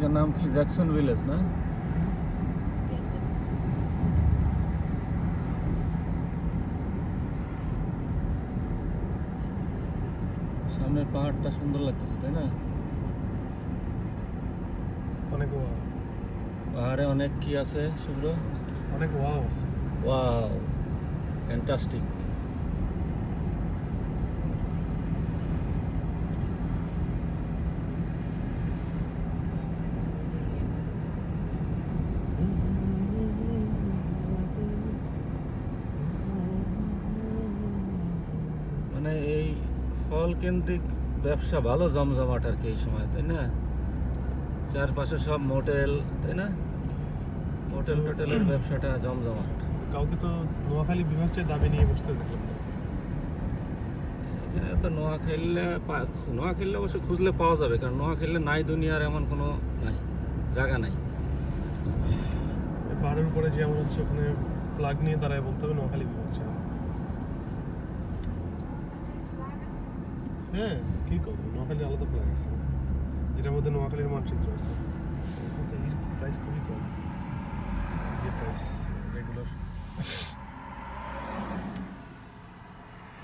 জায়গার নাম কি জ্যাকসন ভিলেজ না সামনের পাহাড়টা সুন্দর লাগতেছে তাই না অনেক ওয়াও পাহাড়ে অনেক কি আছে শুভ্র অনেক ওয়াও আছে ওয়াও ফ্যান্টাস্টিক মানে এই ফল কেন্দ্রিক ব্যবসা ভালো জমজমাট আর কি এই সময় তাই না? চারপাশে সব মোটেল তাই না? হোটেল টোটেলের ব্যবসাটা জমজমাট। কাউকে তো নোয়াখালী বিভাগ চেয়ে দাবি নিয়ে বসতে দেখলাম। এখানে তো নোয়া খেললে নোয়া খেললে অবশ্য খুঁজলে পাওয়া যাবে কারণ নোয়া খেললে নাই দুনিয়ার এমন কোনো নাই জায়গা নাই। পাহাড়ের উপরে যে এমন হচ্ছে ওখানে ফ্ল্যাগ নিয়ে দাঁড়ায় বলতে হবে নোয়াখালী বিভাগ চেয়ে হ্যাঁ কি করব? নোয়াখালীর আলাদা ফ্ল্যাগ আছে। যেটার মধ্যে নোয়াখালীর মানচিত্র আছে। এর প্রাইস খুবই কম। যে প্রাইস রেগুলার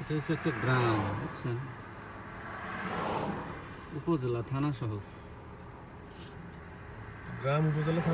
এটা হচ্ছে একটা গ্রাম বুঝছেন? উপজেলা থানা শহর। গ্রাম উপজেলা থানা